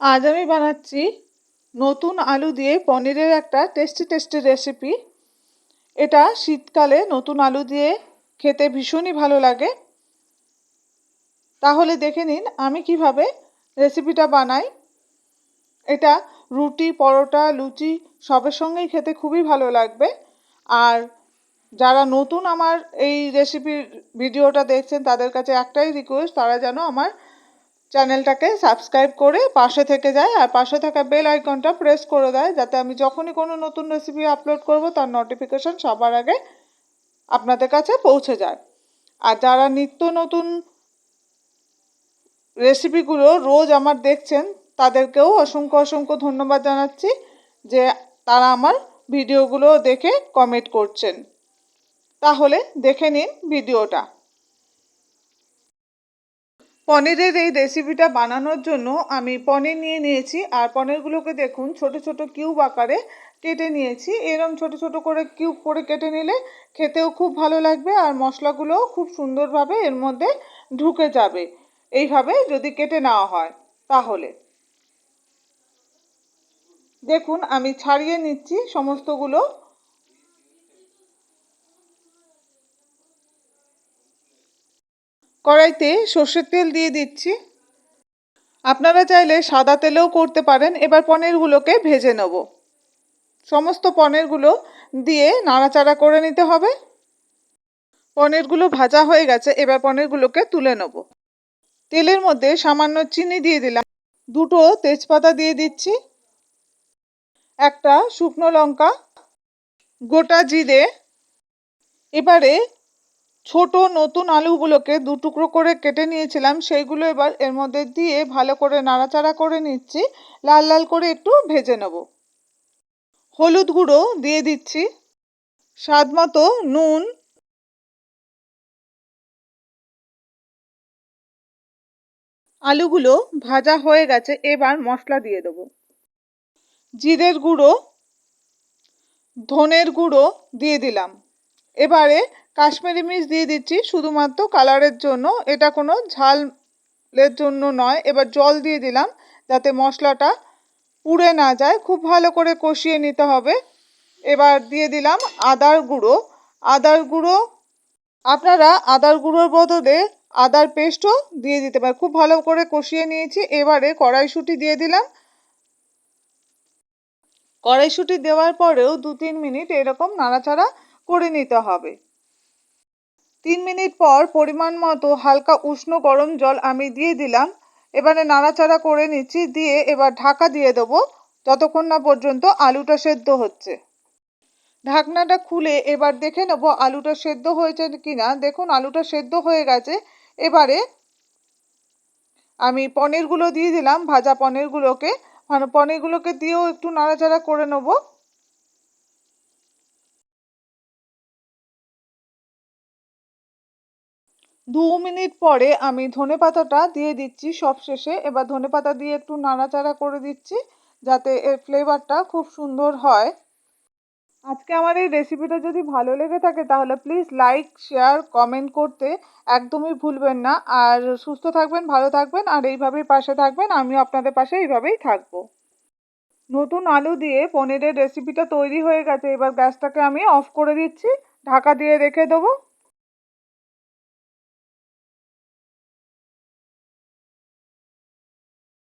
আজ আমি বানাচ্ছি নতুন আলু দিয়ে পনিরের একটা টেস্টি টেস্টি রেসিপি এটা শীতকালে নতুন আলু দিয়ে খেতে ভীষণই ভালো লাগে। তাহলে দেখে নিন আমি কীভাবে রেসিপিটা বানাই। এটা রুটি, পরোটা, লুচি সবের সঙ্গেই খেতে খুবই ভালো লাগবে। আর যারা নতুন আমার এই রেসিপির ভিডিওটা দেখছেন, তাদের কাছে একটাই রিকোয়েস্ট তারা যেন আমার চ্যানেলটাকে সাবস্ক্রাইব করে পাশে থেকে যায় আর পাশে থাকা বেল আইকনটা প্রেস করে দেয় যাতে আমি যখনই কোনো নতুন রেসিপি আপলোড করব, তার নোটিফিকেশন সবার আগে আপনাদের কাছে পৌঁছে যায়। আর যারা নিত্য নতুন রেসিপিগুলো রোজ আমার দেখছেন, তাদেরকেও অসংখ্য অসংখ্য ধন্যবাদ জানাচ্ছি যে তারা আমার ভিডিওগুলো দেখে কমেন্ট করছেন। তাহলে দেখে নিন ভিডিওটা। পনিরের এই রেসিপিটা বানানোর জন্য আমি পনির নিয়ে নিয়েছি। আর পনিরগুলোকে দেখুন, ছোট ছোট কিউব আকারে কেটে নিয়েছি। এরম ছোট ছোট করে কিউব করে কেটে নিলে খেতেও খুব ভালো লাগবে আর মশলাগুলোও খুব সুন্দরভাবে এর মধ্যে ঢুকে যাবে। এইভাবে যদি কেটে নেওয়া হয় তাহলে। দেখুন, আমি ছাড়িয়ে নিচ্ছি সমস্তগুলো। কড়াইতে সর্ষের তেল দিয়ে দিচ্ছি। আপনারা চাইলে সাদা তেলেও করতে পারেন। এবার পনিরগুলোকে ভেজে নেব। সমস্ত পনিরগুলো দিয়ে নাড়াচাড়া করে নিতে হবে। পনিরগুলো ভাজা হয়ে গেছে। এবার পনিরগুলোকে তুলে নেব। তেলের মধ্যে সামান্য চিনি দিয়ে দিলাম। দুটো তেজপাতা দিয়ে দিচ্ছি। একটা শুকনো লঙ্কা। গোটা জিরে। এবারে ছোট নতুন আলুগুলোকে দু টুকরো করে কেটে নিয়েছিলাম, সেইগুলো এবার এর মধ্যে দিয়ে ভালো করে নাড়াচাড়া করে নিচ্ছি, লাল লাল করে একটু ভেজে নেব। হলুদ গুঁড়ো দিয়ে দিচ্ছি, স্বাদ মতো নুন। আলুগুলো ভাজা হয়ে গেছে, এবার মশলা দিয়ে দেবো। জিরের গুঁড়ো, ধনের গুঁড়ো দিয়ে দিলাম। এবারে কাশ্মীরি মির্চ দিয়ে দিচ্ছি শুধুমাত্র কালারের জন্য। এটা কোনো ঝালের জন্য নয়। এবার জল দিয়ে দিলাম যাতে মশলাটা পুড়ে না যায়। খুব ভালো করে কষিয়ে নিতে হবে। এবার দিয়ে দিলাম আদার গুঁড়ো। আদার গুঁড়ো, আপনারা আদার গুঁড়োর বদলে আদার পেস্টও দিয়ে দিতে পারেন। খুব ভালো করে কষিয়ে নিয়েছি। এবারে কড়াইশুঁটি দিয়ে দিলাম। কড়াইশুঁটি দেওয়ার পরেও দু তিন মিনিট এরকম নাড়াচাড়া করে নিতে হবে। তিন মিনিট পর পরিমাণ মতো হালকা উষ্ণ গরম জল আমি দিয়ে দিলাম। এবারে নাড়াচাড়া করে নিচ্ছি, দিয়ে এবার ঢাকা দিয়ে দেবো। যতক্ষণ না পর্যন্ত আলুটা সেদ্ধ হচ্ছে। ঢাকনাটা খুলে এবার দেখে নেব আলুটা সেদ্ধ হয়েছে কি না দেখুন, আলুটা সেদ্ধ হয়ে গেছে। এবারে আমি পনিরগুলো দিয়ে দিলাম, ভাজা পনিরগুলোকে। মানে পনিরগুলোকে দিয়েও একটু নাড়াচাড়া করে নেব। দু মিনিট পরে আমি ধনে পাতাটা দিয়ে দিচ্ছি সব শেষে। এবার ধনে পাতা দিয়ে একটু নাড়াচাড়া করে দিচ্ছি যাতে এর ফ্লেভারটা খুব সুন্দর হয়। আজকে আমার এই রেসিপিটা যদি ভালো লেগে থাকে তাহলে প্লিজ লাইক শেয়ার কমেন্ট করতে একদমই ভুলবেন না। আর সুস্থ থাকবেন, ভালো থাকবেন, আর এইভাবেই পাশে থাকবেন। আমি আপনাদের পাশে এইভাবেই থাকব। নতুন আলু দিয়ে পনিরের রেসিপিটা তৈরি হয়ে গেছে। এবার গ্যাসটাকে আমি অফ করে দিচ্ছি। ঢাকা দিয়ে রেখে দেবো।